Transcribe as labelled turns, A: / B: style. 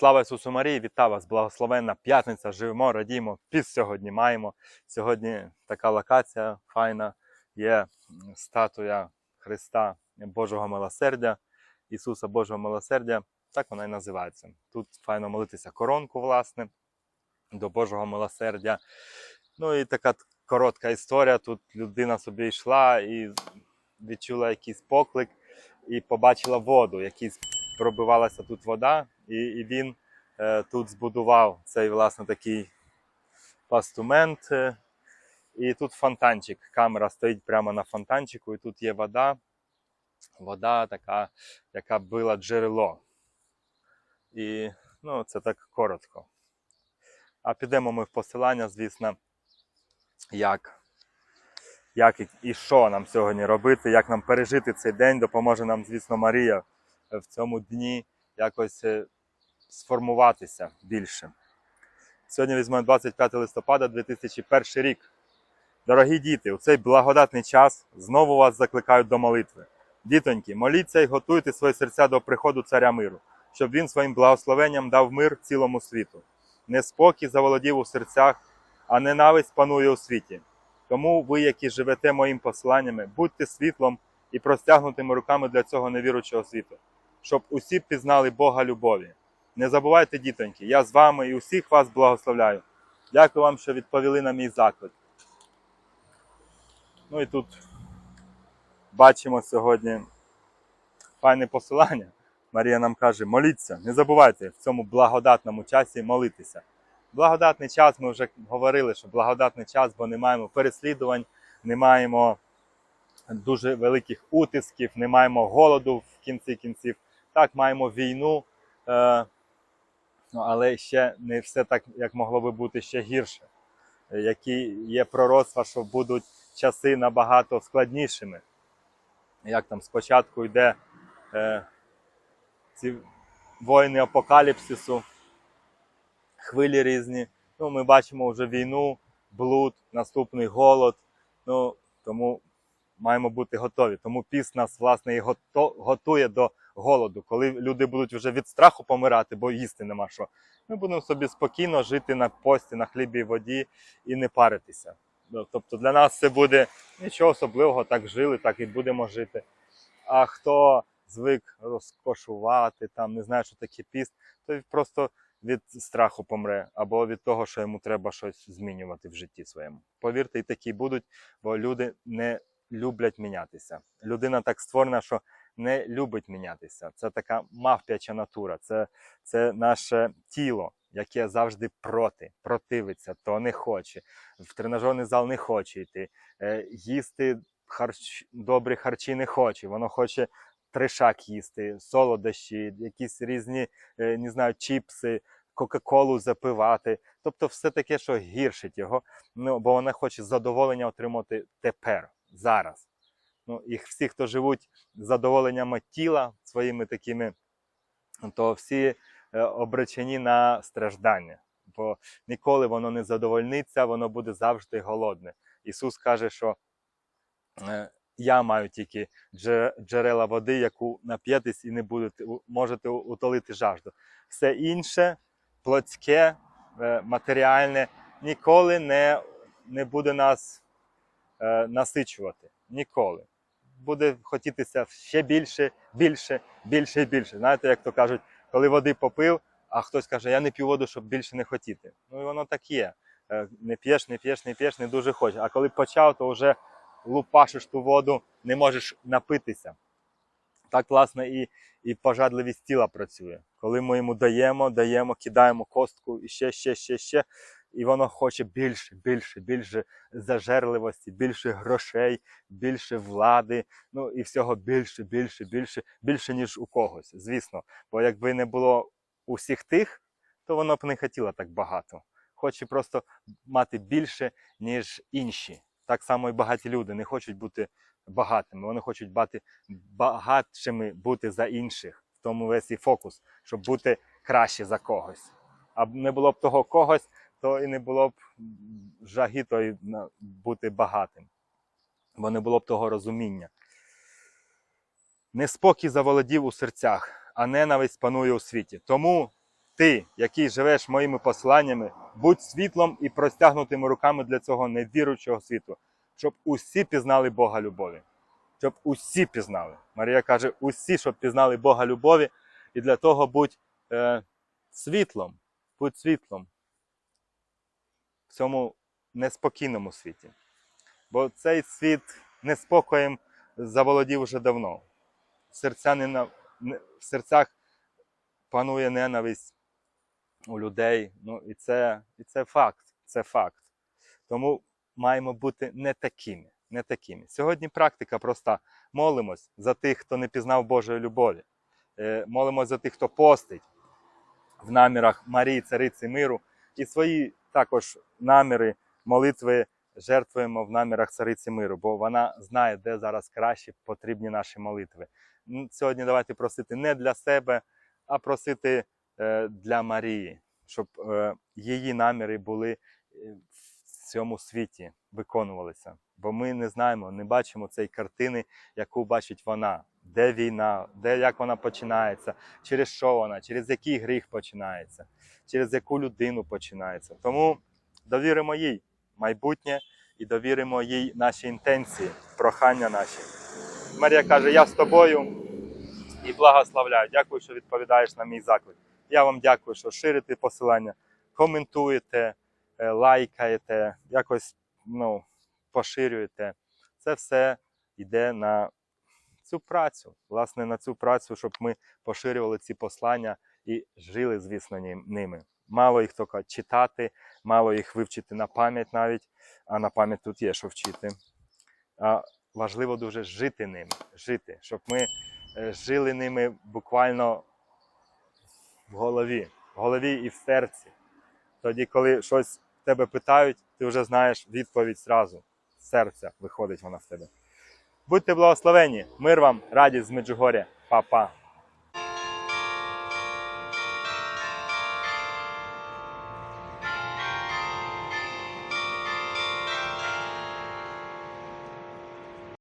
A: Слава Ісусу Марії, вітаю вас, благословенна п'ятниця. Живемо, радіємо. Піс сьогодні маємо. Сьогодні така локація файна. Є статуя Христа Божого милосердя, Ісуса Божого милосердя. Так вона і називається. Тут файно молитися коронку, власне, до Божого милосердя. Ну і така коротка історія. Тут людина собі йшла і відчула якийсь поклик і побачила воду, якийсь пробивалася тут вода, і, і він е, тут збудував цей власне такий постумент. Е, і тут фонтанчик. Камера стоїть прямо на фонтанчику, і тут є вода. Вода така, яка била джерело. І ну, це так коротко. А підемо ми в посилання, звісно, як, як і, що нам сьогодні робити, як нам пережити цей день. Допоможе нам, звісно, Марія в цьому дні якось е, сформуватися більше. Сьогодні візьмемо 25 листопада 2001 рік. Дорогі діти, у цей благодатний час знову вас закликають до молитви. Дітоньки, моліться і готуйте свої серця до приходу царя миру, щоб він своїм благословенням дав мир цілому світу. Неспокій заволодів у серцях, а ненависть панує у світі. Тому ви, які живете моїм посланнями, будьте світлом і простягнутими руками для цього невіручого світу, щоб усі пізнали Бога любові. Не забувайте, дітоньки, я з вами і усіх вас благословляю. Дякую вам, що відповіли на мій заклик. Ну і тут бачимо сьогодні файне посилання. Марія нам каже: моліться, не забувайте в цьому благодатному часі молитися. Благодатний час, ми вже говорили, що благодатний час, бо не маємо переслідувань, не маємо дуже великих утисків, не маємо голоду в кінці кінців. Так, маємо війну, е, але ще не все так, як могло би бути ще гірше. Е, Які є пророцтва, що будуть часи набагато складнішими. Як там спочатку йде е, ці воїни апокаліпсису, хвилі різні. Ну, ми бачимо вже війну, блуд, наступний голод. Ну, тому маємо бути готові. Тому піс нас, власне, і готує до голоду. Коли люди будуть вже від страху помирати, бо їсти нема що. Ми будемо собі спокійно жити на пості, на хлібі і воді і не паритися. Ну, Тобто для нас це буде нічого особливого, так жили, так і будемо жити. А хто звик розкошувати, там не знає, що таке піст, той просто від страху помре, або від того, що йому треба щось змінювати в житті своєму. Повірте, і такі будуть, бо люди не люблять мінятися. Людина так створена, що не любить мінятися. Це така мавпяча натура, це, це наше тіло, яке завжди проти, противиться, то не хоче. В тренажерний зал не хоче йти, е, їсти харч... добрі харчі не хоче. Воно хоче тришак їсти, солодощі, якісь різні, е, не знаю, чіпси, кока-колу запивати. Тобто все таке, що гіршить його, ну, бо вона хоче задоволення отримати тепер, зараз. Ну, і всі, хто живуть задоволеннями тіла своїми такими, то всі е, обречені на страждання. Бо ніколи воно не задовольниться, воно буде завжди голодне. Ісус каже, що е, я маю тільки джерела води, яку нап'єтесь і не будете можете утолити жажду. Все інше, плотське, е, матеріальне, ніколи не, не буде нас насичувати. Ніколи. Буде хотітися ще більше, більше, більше і більше. Знаєте, як то кажуть, коли води попив, а хтось каже, я не п'ю воду, щоб більше не хотіти. Ну і воно так є. Е, Не п'єш, не п'єш, не п'єш, не дуже хочеш. А коли почав, то вже лупашиш ту воду, не можеш напитися. Так, власне, і, і пожадливість тіла працює. Коли ми йому даємо, даємо, кидаємо костку і ще, ще, ще, ще. І воно хоче більше, більше, більше зажерливості, більше грошей, більше влади, ну і всього більше, більше, більше, більше, ніж у когось. Звісно. Бо якби не було усіх тих, то воно б не хотіло так багато. Хоче просто мати більше, ніж інші. Так само і багаті люди не хочуть бути багатими, вони хочуть бути багатшими бути за інших. В тому весь і фокус, щоб бути краще за когось. А не було б того когось, то і не було б тої бути багатим, бо не було б того розуміння. Неспокій заволодів у серцях, а ненависть панує у світі. Тому ти, який живеш моїми посланнями, будь світлом і простягнутими руками для цього невіруючого світу, щоб усі пізнали Бога любові. Щоб усі пізнали. Марія каже, усі, щоб пізнали Бога любові, і для того будь е, світлом, будь світлом в цьому неспокійному світі. Бо цей світ неспокоєм заволодів вже давно. Серця не в серцях панує ненависть у людей. Ну, і, це, і це факт. Це факт. Тому маємо бути не такими. Не такими. Сьогодні практика проста. Молимось за тих, хто не пізнав Божої любові. Е, Молимось за тих, хто постить в намірах Марії, Цариці миру, і свої також наміри, молитви жертвуємо в намірах Цариці миру, бо вона знає, де зараз краще потрібні наші молитви. Сьогодні давайте просити не для себе, а просити е, для Марії, щоб е, її наміри були е, в цьому світі, виконувалися. Бо ми не знаємо, не бачимо цієї картини, яку бачить вона. Де війна, де як вона починається, через що вона, через який гріх починається, через яку людину починається. Тому довіримо їй майбутнє і довіримо їй наші інтенції, прохання наші. Марія каже: Я з тобою і благословляю. Дякую, що відповідаєш на мій заклик. Я вам дякую, що ширите посилання, коментуєте, е, лайкаєте, якось ну, поширюєте. Це все йде на цю працю, власне, на цю працю, щоб ми поширювали ці послання і жили, звісно, ними. Мало їх тільки читати, мало їх вивчити на пам'ять навіть, а на пам'ять тут є що вчити. А важливо дуже жити ними, жити, щоб ми е, жили ними буквально в голові, в голові і в серці. Тоді, коли щось тебе питають, ти вже знаєш відповідь зразу. Серця виходить вона в тебе. Будьте благословені, мир вам, радість з Меджугоря, Па-па.